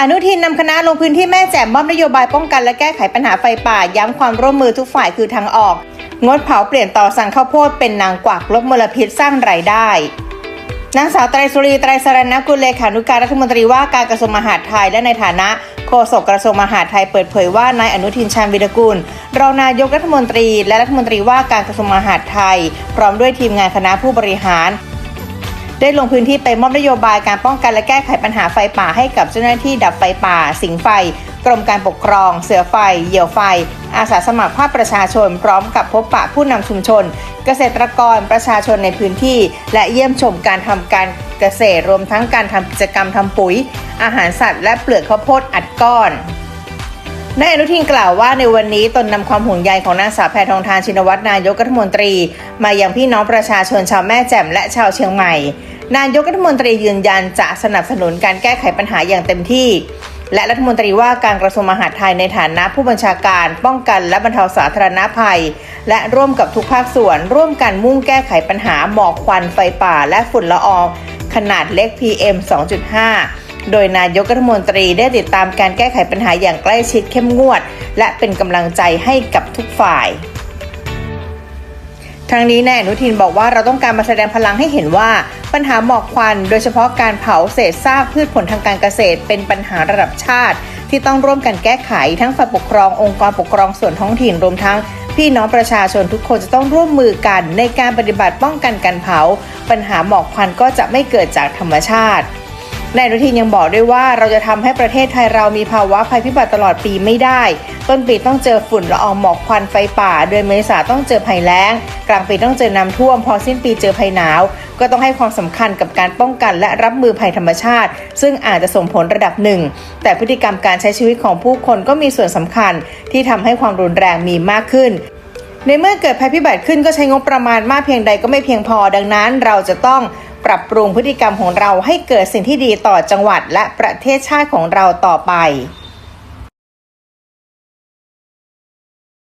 อนุทินนำคณะลงพื้นที่แม่แจ่มมอบนโยบายป้องกันและแก้ไขปัญหาไฟป่า ย้ำความร่วมมือทุกฝ่ายคือทางออก งดเผาเปลี่ยนต่อสั่งข้าวโพดเป็นนางกวักลดมลพิษสร้างรายได้นางสาวไตรสุรีไตรสรณกุลเลขานุการรัฐมนตรีว่าการกระทรวงมหาดไทยและในฐานะโฆษกกระทรวงมหาดไทยเปิดเผยว่านายอนุทินชาญวิรกุลรองนายกรัฐมนตรี และรัฐมนตรีว่าการกระทรวงมหาดไทย พร้อมด้วยทีมงานคณะผู้บริหาร ได้ลงพื้นที่ไปมอบนโยบายการป้องกันและแก้ไขปัญหาไฟป่าให้กับเจ้าหน้าที่ดับไฟป่า สิงไฟ กรมการปกครอง เสือไฟ เหยี่ยวไฟ อาสาสมัครภาคประชาชน พร้อมกับพบปะผู้นำชุมชน เกษตรกรประชาชนในพื้นที่ และเยี่ยมชมการทำการเกษตรรวมทั้งการทำกิจกรรมทำปุ๋ย อาหารสัตว์และเปลือกข้าวโพดอัดก้อนนายอนุทินกล่าวว่าในวันนี้ตนนำความห่วงใยของนางสาวแพทองทานชินวัตรนายกรัฐมนตรี มายังพี่น้องประชาชนชาวแม่แจ่มและชาวเชียงใหม่ นายกรัฐมนตรียืนยันจะสนับสนุนการแก้ไขปัญหาอย่างเต็มที่ และรัฐมนตรีว่าการกระทรวงมหาดไทยในฐานะผู้บัญชาการ ป้องกันและบรรเทาสาธารณภัย และร่วมกับทุกภาคส่วน ร่วมกันมุ่งแก้ไขปัญหาหมอกควันไฟป่า และฝุ่นละอองขนาดเล็ก PM 2.5โดยนายกรัฐมนตรีได้ติดตามการแก้ไขปัญหาอย่างใกล้ชิดเข้มงวด และเป็นกำลังใจให้กับทุกฝ่าย ทั้งนี้นายอนุทินบอกว่าเราต้องการมาแสดงพลังให้เห็นว่า ปัญหาหมอกควัน โดยเฉพาะการเผาเศษซากพืชผลทางการเกษตร เป็นปัญหาระดับชาติ ที่ต้องร่วมกันแก้ไขทั้งฝ่ายปกครององค์กรปกครองส่วนท้องถิ่นรวมทั้งพี่น้องประชาชนทุกคนจะต้องร่วมมือกันในการปฏิบัติป้องกันการเผา ปัญหาหมอกควันก็จะไม่เกิดจากธรรมชาติ นายอนุทินยังบอกด้วยว่าเราจะทำให้ประเทศไทยเรามีภาวะภัยพิบัติตลอดปีไม่ได้ ต้นปีต้องเจอฝุ่นละอองหมอกควันไฟป่า เดือนเมษาต้องเจอภัยแล้ง กลางปีต้องเจอน้ำท่วม พอสิ้นปีเจอภัยหนาว ก็ต้องให้ความสำคัญกับการป้องกันและรับมือภัยธรรมชาติ ซึ่งอาจจะส่งผลระดับหนึ่ง แต่พฤติกรรมการใช้ชีวิตของผู้คนก็มีส่วนสำคัญ ที่ทำให้ความรุนแรงมีมากขึ้นในเมื่อเกิดภัยพิบัติขึ้นก็ใช้งบประมาณมากเพียงใดก็ไม่เพียงพอ ดังนั้นเราจะต้อง ปรับปรุงพฤติกรรมของเราให้เกิดสิ่งที่ดีต่อจังหวัดและประเทศชาติของเราต่อไป